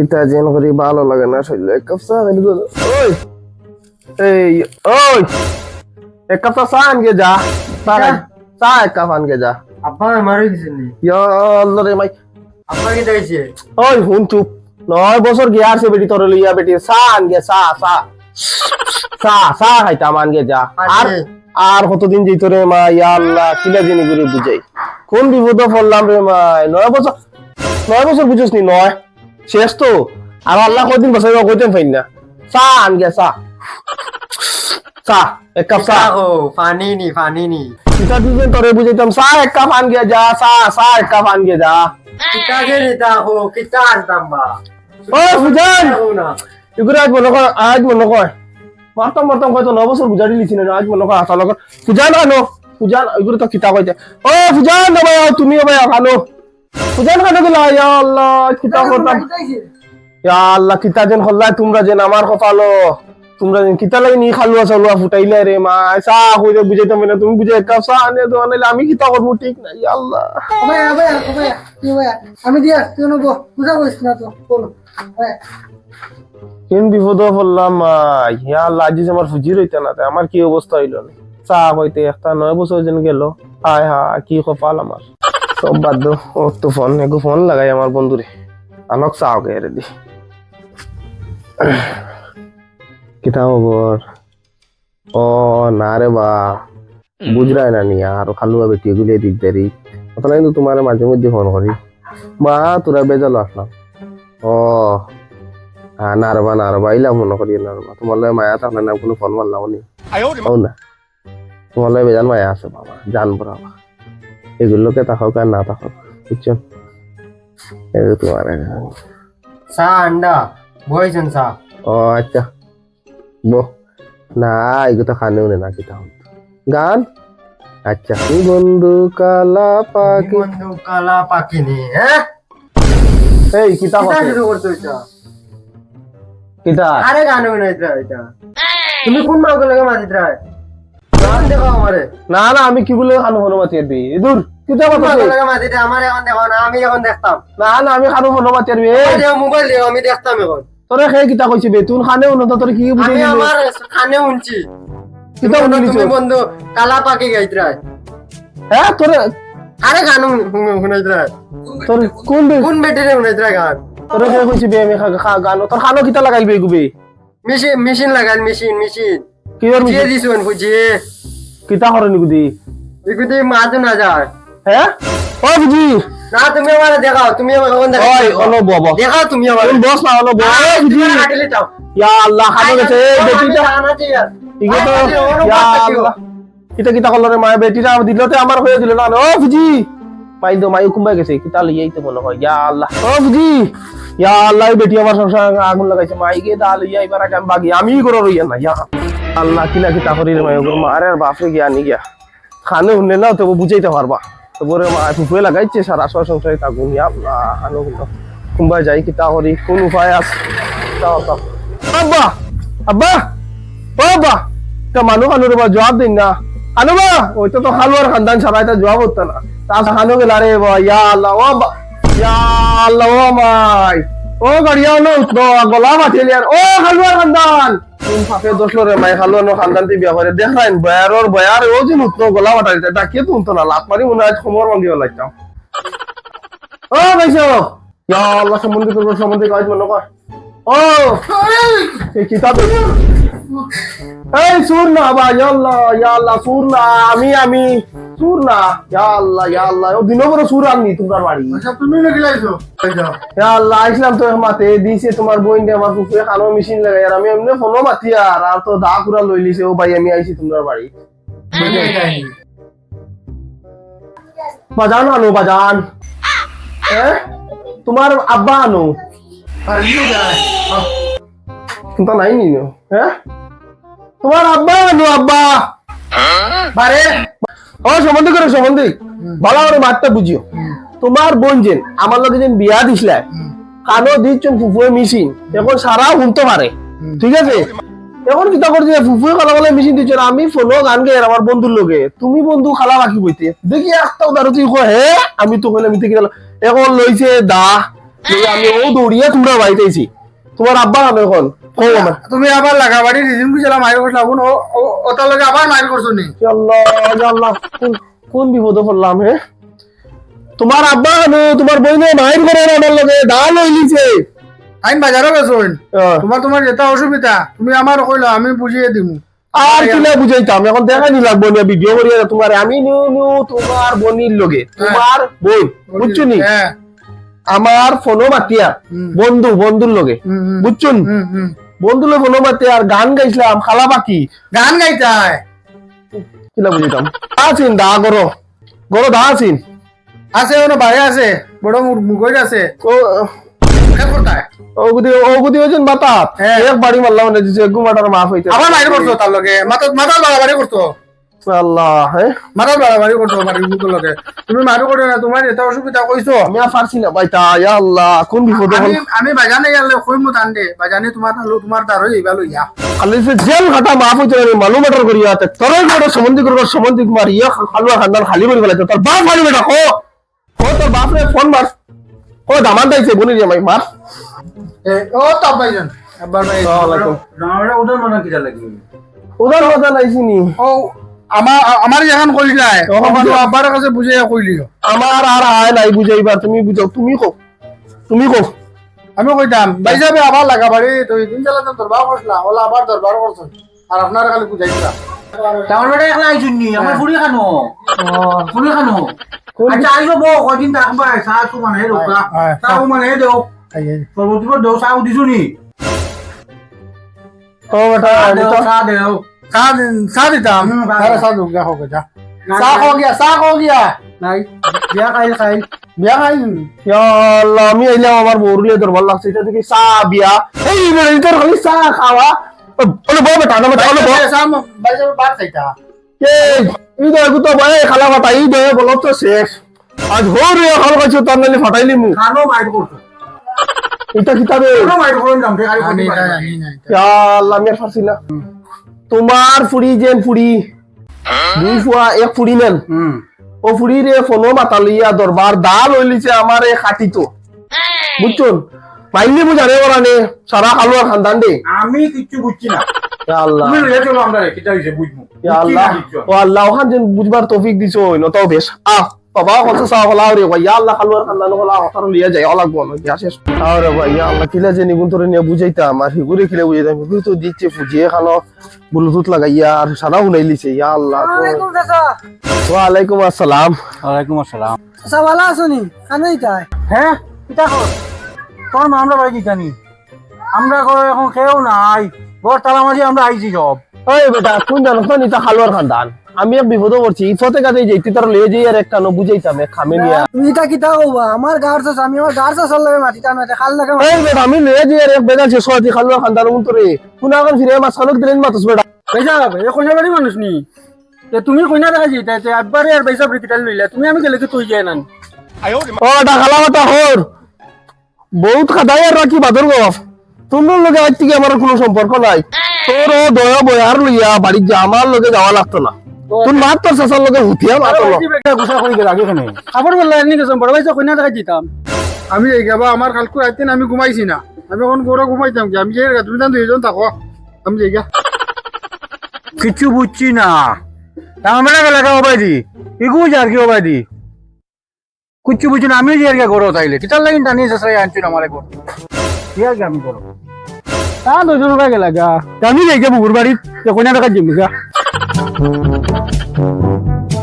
কিতা যেন করি ভালো লাগে না শরীরে। এক কাপ চা তো- ওই! এই ওই! এক কাপ চা আনকে যা। চা চা এক কাপ আনকে যা। আব্বা মারি দিছেন নি? ইয়া আল্লাহ রে মাই। আব্বা কি ওই হুন চুপ। নয় বছর গিয়া আছে বেটি তোর লইয়া বেটি চা চা চা। চা চা খাইতাম আনগে যা। আর। আরে। কতদিন যেত রে মা ইয়া আল্লাহ কিলা জিনি করে বুঝাই। কোন বিপদ পড়লাম রে মা নয় বছর নয় বছর বুঝিস নি নয়। শেষ তো। আর আল্লাহ কদিন বছর কইতেন ফাইন না। চা আনগে চা। চা এক কাপ চা। ও পানি নি পানি নি কিতা দুজন তোরে বুঝাইতাম চা এক কাপ আনগে যা চা চা এক কাপ আনগে যা। কিতা কে নিতা হো কিতা আনতাম বা? ও সুজান আজ মনে কর আজ মনে কর। মারতাম মারতাম হয়তো ন বছর বুঝারি লিছি না আজ মনে কর আসা লগত পূজান আনো পূজান এগুলো তো কিতা কইতে। ও পূজান ভাই তুমি ভাই আনো পূজান কানো গেলা ইয়া আল্লাহ কিতা করতাম ইয়া আল্লাহ কিতা যেন হল্লাই তোমরা যেন আমার কপালো তোমরা যেন কিতা লাগি নি খালুয়া চালুয়া ফুটাইলে রে মা চা না তুমি বুঝাই কাপ চা আনে তো আনাইলে আমি কিতা করব ঠিক নাই ইয়া আল্লাহ। আমি দিয়া তুই নেব বুঝা না তো বলো কেন বিপদ পড়লাম ইয়া আল্লাহ আজি আমার না আমার কি অবস্থা হইল না? চা কইতে একটা নয় বছর যেন গেল হায় হা কি কপাল আমার সব বাদ দো ও তো ফোন এগো ফোন লাগাই আমার বন্ধুরে আনক চা ওকে এরে দি কিতা খবর ও না রে বা। বুঝরাই না নিয়া আর খালুয়া বেটি এগুলি দিক দেরি কথা নাই তো তোমার মাঝে মধ্যে ফোন করি মা তোরা বেজাল আসলাম ও হ্যাঁ নারবা নারবা ইলা মনে করি নারবা তোমার লয় মায়া থাকলে না কোনো ফোন মারলাম নি না। তোমার লয় বেজান মায়া আছে বাবা। জানব বাবা এগুলোকে তাকাও আর না তাকাও বুঝছ? এই যে তোমার চা আন্ডা বইছেন চা ও আচ্ছা। বো না এগুলো তো খানেও নে না কিতা হতো গান? আচ্ছা বন্ধু কালা পাখি বন্ধু কালা পাকিনি হ্যাঁ এই কিতা কথা শুরু করছ এটা কিতা? আরে গান বানাইতরা এটা তুমি কোন মাগো লাগে মাতিতরা গান দেখো আমারে না না আমি কি বলে খানো হনুমাতি দি দূর কিতা কোন কথা মাগো কই? লাগে মাতিতরা আমার এখন দেখো না আমি এখন দেখতাম। না না আমি খানো হনুমাতি দি মোবাইল দিও আমি দেখতাম এখন। তোরে সেই কিতা কইছে বে? তুন খানেও না তোর কি বুঝে আমি আমার কানে শুনছি কিতা তুমি তুমি বন্ধু কালা পাকি গাইতরা হ্যাঁ তোরে আরে গান শুনাইতরা তোর কোন কোন বেটিরে শুনাইতরা গান? তোরে সেই কইছে বে আমি গানো তোর খানো কিতা লাগাইল বে গুবে? মেশিন মেশিন লাগান মেশিন মেশিন। কি ওর বুঝিয়ে দিছুন বুঝিয়ে। কিতা হরনি গুদি এগুদি মাঝু না যায় হ্যাঁ ও বুঝি না তুমি আমার দেখাও তুমি আমার এখন দেখাও ওই অনো বাবা। দেখাও তুমি আমার বস না অনো বাবা। বুঝি হাঁটলে যাও ইয়া আল্লাহ খানো গেছে। এই বেটিটা ইগে তো ইয়া আল্লাহ। কিতা কিতা করল রে মায়া বেটিটা দিলতে আমার হয়ে দিল না। ও বুঝি মাই দো মাই কুম্বাই গেছে। কিতা লইয়াই তো মনে হয়। ইয়া আল্লাহ। ও বুঝি ইয়া আল্লাহ বেটি আমার সংসার আগুন লাগাইছে। মাই গে দা লইয়া এবার আমি বাগি আমি করো রইয়া না ইয়া আল্লাহ কিলা কিতা করি রে মাই ওর মারে গিয়া নি গিয়া। খানে হুনলে না তবু বুঝাইতে পারবা। মা ফুফুয়ে লাগাইছে, সারা সবার সংসারে তাগুন ইয়া আল্লাহ, আনো গুলো কুম্বাই যাই কিতা করি কোন উপায় তাও তাও আব্বা আব্বা, ও আব্বা, তা মানু খানু রে জবাব দিন না। খানু বা ওই তো তো খালুয়ার খানদান ছাড়া এটা জবাব হতো না। তা বা, ইয়া আল্লাহ, ও আব্বা, ইয়া আল্লাহ, ও মাই। ও গাড়িয়া নো উঠল গলা মাথিলি আর, ও খালুয়ার খানদান। কোন ফাফে দোষলো মাই খালুয়ার নো খানদান তি বিয়া করে। দেখ রাইন বয়ারর বয়ার ও যে উঠল গলা মাথারি ডাকিয়ে তো উঠতো না, লাত মারি মনে আজ খমর ভাঙ্গিও লাগতাম ও ভাইসো ইয়া, আল্লাহ সম্বন্ধে তোর সম্বন্ধে কাজ মনে কর। ও এই সুর না বা ইয়াল্লাহ ইয়াল্লাহ সুর না আমি আমি। সুর না ইয়াল্লাহ ইয়াল্লাহ ও দিনও বড় সুর আননি তোমার বাড়ি। আচ্ছা তুমি তো মাতে দিছে তোমার বইন দে আমার খানো মেশিন লাগাই আর আমি এমনি ফোনও মাতি আর আর তো দা পুরা লই লিছে ও ভাই আমি আইছি তোমার বাড়ি। বাজান আনো বাজান। তোমার আব্বা আনো। সম্বন্ধে ভালো করে বার্তা বুঝিও। তোমার বোন আমার যেন বিয়া কানো দিচ্ছেন ফুফুয়ে এখন সারা শুনতে পারে। ঠিক আছে? এখন কিতা করছে? ফুফুয়ে খালা বলে মিশিন দিচ্ছ আমি ফোনো গান গাই আমার বন্ধুর লগে। তুমি বন্ধু খালা বাকি বইতে। দেখি একটা উদাহরণ, তুই হে, আমি তো কইলাম ইতে কি হলো? এখন লইছে দা। আমি ও দৌড়িয়ে তোমরা আব্বা আমি এখন? তুমি আবার লাগা বাড়ি রিজিম কি চালা মাইর করছিলা বোন ওটার লগে আবার মাইর করছ নি? আল্লাহ আল্লাহ কোন- কোন বিপদে পড়লাম হে? তোমার আব্বা আনো তোমার বইনে মাইর করে আমার লগে ডাল হইলিছে তোমার তোমার যেটা অসুবিধা তুমি আমার কইলো আমি বুঝিয়ে দিমু। আর কিলা বুঝাইতাম এখন দেখাই নি লাগবো না ভিডিও করিয়া তোমার আমি নিউ নিউ তোমার বনির লগে। তোমার বই বুঝছ নি? হ্যাঁ। আমার ফোনও মাতিয়া। বন্ধু বন্ধুর লগে। বুঝছুন। বন্ধুর লগে ফোনও মাতিয়া আর গান গাইছিলাম খালা বাকি। গান গাইতায় কিলা বুঝিতাম? আছিন দা করো গরো দা আছিন? আছে ওনো বাইরে আছে। বড় মুগজ আছে। ও ওগুদি ওগুদি হয়েছেন বাতাত? হ্যাঁ। এক বাড়ি মারলাম না যে গুমাটার মাফ হইতে আবার মাইর করছ তার লগে। মাথাত মাথাত বাড়াবাড়ি করছ? আল্লাহ। মাথাত বাড়াবাড়ি করছ মুখের লগে তুমি মারো করে না তোমার এটা অসুবিধা কইছো। আমি পারছি না ইয়া আল্লাহ কোন বিপদ আমি বাজানে গেলে কই মু দে বাজানে তোমার তোমার তার হই লইয়া। খালি সে জেল খাটা মাফ হইতে না মালু মাটার করিয়া তে তোরই বড় সম্বন্ধি করব সম্বন্ধি কুমার ইয়া খালুয়া খানদান খালি করে ফেলাইতে তোর বাপ মারি বেটা কো? ও তোর বাপ রে ফোন মার ও দামান দাইছে বনি রে মাই মার এ ও তো ভাইজান আবার ভাই আসসালামু ডাঙরে ওদের মনে কিটা লাগি ওদার কথা নাইছি ও আমার আমার যখন কইলাই ও, তো আব্বার কাছে বুঝাইয়া কইলিও আমার আর আয় নাই বুঝাইবার তুমি বুঝাও তুমি কো তুমি কো। আমি কইতাম ভাই যাবে আবার লাগা বাড়ি তো দিন চালাতাম দরবার করছিলা ওলা আবার দরবার করছেন আর আপনার খালি বুঝাইছিলা ডাঙর বেটা একলা আইছুন নি? আমার ফুড়ি খানো। ফুড়ি খানো। আচ্ছা আইসো বো কদিন থাকবা চাহ তো মানে রোকা। চাহ মানে দেও সর্বতিব দেও চাহ দিছো নি? ও বেটা তো চাহ দেও साथ साथ ही था हम्म, बात सारा है। साथ हो गया हो गया ना, साख ना। हो गया साख हो गया নাই বিয়া খাইল খাইল बिया खाई ইয়া আল্লাহ আমি আইলাম আমার বউরুলে দরবার লাগছে এটা দেখি চা বিয়া এই বেটা তোর খালি চা খাওয়া বলে বউ বেটা না বেটা বলে বউ शाम भाई साहब बात सही था এই ই তো একটু তো ভাই খালা ফাটা ই দে বলো তো শেষ আজ হোর রে খাল কাছে তার নালি ফাটাইলি মু খানো মাইট করছো এটা কিতাবে খানো মাইট করুন দাম ঠিক আছে नहीं नहीं नहीं ইয়া আল্লাহ আমি আর পারছি না তোমার ফুড়ি যেন ফুড়ি। দুই ফুয়া এক ফুড়ি নেন। ও ফুড়ি রে ফোনো মাতালিয়া দরবার দাল হইলিছে আমার এ খাটিতো বুঝছুন পাইলে বুঝারে ওরা নে সারা খালুয়া খানদান দে আমি কিচ্ছু বুঝছি না। আল্লাহ। লইয়া আল্লাহ। বুঝবার তৌফিক দিছো ন তাও বেশ। আহ। বাবা রে আল্লাহ হলা হতার লিয়া যায় অলাগ বন শেষ তাও আল্লাহ কিলা যে নিগুন তোরে হিগুরে তো দিচ্ছে ফুজিয়ে খালো ব্লুটুথ লাগাইয়া আর সারা ইয়া আল্লাহ ওয়া আলাইকুম আসসালাম। ওয়ালাইকুম আসসালাম। সব ভালো আছনি কানেই তাই হ্যাঁ? পিতা তোর মা আমরা বাড়ি জানি আমরা এখন কেউ নাই। বর মাঝে আমরা আইছি সব। ওই বেটা কোন জানো তো নিতা খালুয়ার খান্দান? আমি এক বিপদ করছি ইফতে কাজে যাইতে তার লিয়ে যাই আর একটা ন বুঝাইতাম এক খামে নিয়া তুমি এটা কিতা কবা আমার গার চাচা আমি আমার গার চাচার লগে মাতিতাম না খাল লাগে এই বেটা আমি লিয়ে যাই আর এক বেটা শেষ হওয়াতে খালুয়ার খানদান মন তোরে কোন এখন ফিরে মাছ খালক দিলেন মাতস বেটা। পয়সা এ কইনা বাড়ি মানুষ নি? তে তুমি কইনা দেখা যেতে তে একবারে আর পয়সা ব্রিটিকাল লইলা তুমি আমি গেলে কি তুই যায় না ও এটা খালা মাতা হর। বহুত খাদাই আর রাখি বাদর গফ। তোমার লগে আজ থেকে আমার কোনো সম্পর্ক নাই। তোর ও দয়া বয়ার লইয়া বাড়ি যা আমার লগে যাওয়া লাগতো না। তোর মাত তোর চাচার লগে হুতিয়া মাতো গুছা করে গেল আগে কেন খাবার বললা এমনি গেছো বড় ভাই কইনা দেখা যেতাম আমি এই গাবা আমার কালকু রাতে আমি ঘুমাইছি না। আমি এখন গোরা ঘুমাইতাম কি আমি যে তুমি তান দুইজন থাকো। আমি যাই গা বুঝছি না। আমরা গেলে ওবাই দি ইগু যার কি ওবাই দি কিচ্ছু বুঝছি না আমি যে ঘর তাইলে কিতার লাগিন টানি শেষে আনছি আমার কি আমি করো তা দুজন গেলা গা। আমি যাই বুকুর কইনা দেখা জিমি গা। Thank you.